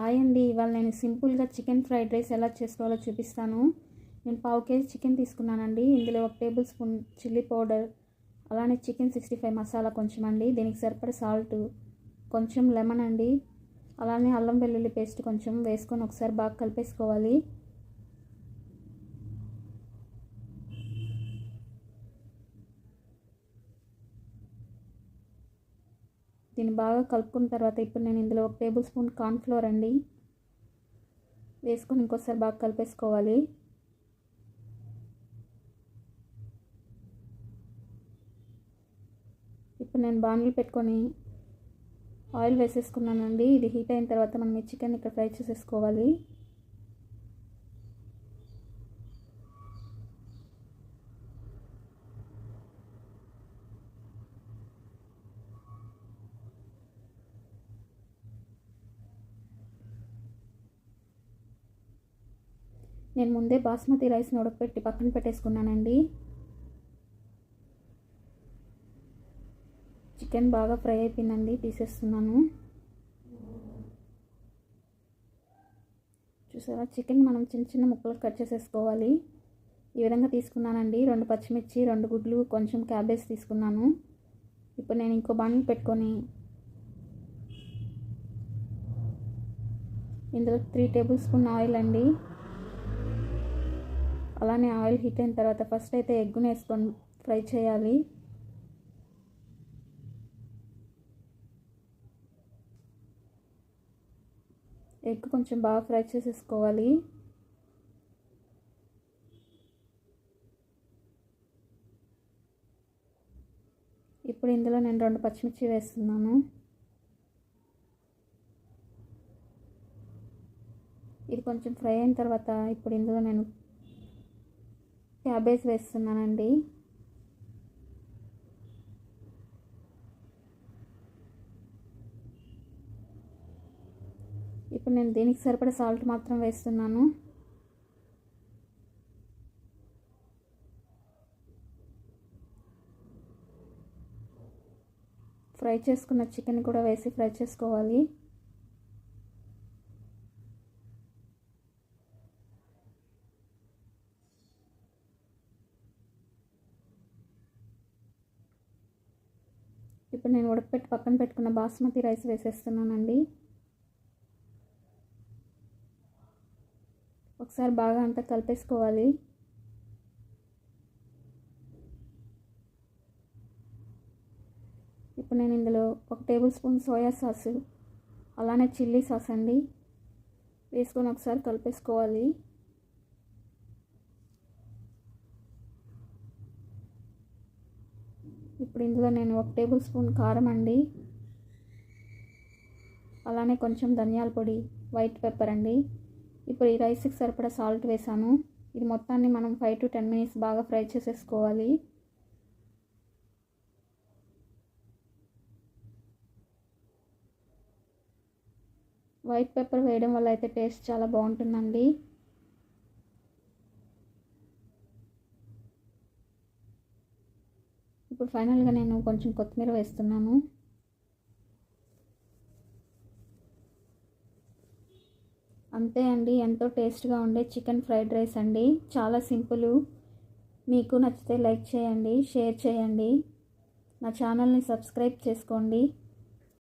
Hi అండి. ఇవాళ నేను సింపుల్గా చికెన్ ఫ్రైడ్ రైస్ ఎలా చేసుకోవాలో చూపిస్తాను. నేను పావు కేజీ చికెన్ తీసుకున్నానండి. ఇందులో ఒక టేబుల్ స్పూన్ చిల్లీ పౌడర్ అలానే చికెన్ సిక్స్టీ ఫైవ్ మసాలా కొంచెం అండి. దీనికి సరిపడ సాల్ట్ కొంచెం లెమన్ అండి. అలానే అల్లం వెల్లుల్లి పేస్ట్ కొంచెం వేసుకొని ఒకసారి బాగా కలిపేసుకోవాలి. దీన్ని బాగా కలుపుకున్న తర్వాత ఇప్పుడు నేను ఇందులో ఒక టేబుల్ స్పూన్ కార్న్ఫ్లోర్ అండి. వేసుకొని ఇంకోసారి బాగా కలిపేసుకోవాలి. ఇప్పుడు నేను బాణలు పెట్టుకొని ఆయిల్ వేసేసుకున్నానండి. ఇది హీట్ అయిన తర్వాత మనం ఈ చికెన్ ఇక్కడ ఫ్రై చేసేసుకోవాలి. నేను ముందే బాస్మతి రైస్ని ఉడకపెట్టి పక్కన పెట్టేసుకున్నానండి. చికెన్ బాగా ఫ్రై అయిపోయిందండి తీసేస్తున్నాను. చూసారా? చికెన్ మనం చిన్న చిన్న ముక్కలు కట్ చేసేసుకోవాలి. ఈ విధంగా తీసుకున్నానండి. రెండు పచ్చిమిర్చి రెండు గుడ్లు కొంచెం క్యాబేజ్ తీసుకున్నాను. ఇప్పుడు నేను ఇంకో బండ్లు పెట్టుకొని ఇందులో త్రీ టేబుల్ స్పూన్ ఆయిల్ అండి. అలానే ఆయిల్ హీట్ అయిన తర్వాత ఫస్ట్ అయితే ఎగ్గును వేసుకొని ఫ్రై చేయాలి. ఎగ్ కొంచెం బాగా ఫ్రై చేసేసుకోవాలి. ఇప్పుడు ఇందులో నేను రెండు పచ్చిమిర్చి వేస్తున్నాను. ఇది కొంచెం ఫ్రై అయిన తర్వాత ఇప్పుడు ఇందులో నేను క్యాబేజ్ వేస్తున్నానండి. ఇప్పుడు నేను దీనికి సరిపడే సాల్ట్ మాత్రం వేస్తున్నాను. ఫ్రై చేసుకున్న చికెన్ కూడా వేసి ఫ్రై చేసుకోవాలి. ఇప్పుడు నేను ఉడకపెట్టి పక్కన పెట్టుకున్న బాస్మతి రైస్ వేసేస్తున్నానండి. ఒకసారి బాగా అంతా కలిపేసుకోవాలి. ఇప్పుడు నేను ఇందులో ఒక టేబుల్ స్పూన్ సోయా సాస్ అలానే చిల్లీ సాస్ అండి. వేసుకొని ఒకసారి కలిపేసుకోవాలి. ఇప్పుడు ఇందులో నేను ఒక టేబుల్ స్పూన్ కారం అండి. అలానే కొంచెం ధనియాల పొడి వైట్ పెప్పర్ అండి. ఇప్పుడు ఈ రైస్కి సరిపడా సాల్ట్ వేసాను. ఇది మొత్తాన్ని మనం ఫైవ్ టు టెన్ మినిట్స్ బాగా ఫ్రై చేసేసుకోవాలి. వైట్ పెప్పర్ వేయడం వల్ల అయితే టేస్ట్ చాలా బాగుంటుందండి. ఇప్పుడు ఫైనల్గా నేను కొంచెం కొత్తిమీర వేస్తున్నాను. అంతే అండి ఎంతో టేస్ట్గా ఉండే చికెన్ ఫ్రైడ్ రైస్ అండి. చాలా సింపుల్. మీకు నచ్చితే లైక్ చేయండి షేర్ చేయండి. నా ఛానల్ని సబ్స్క్రైబ్ చేసుకోండి.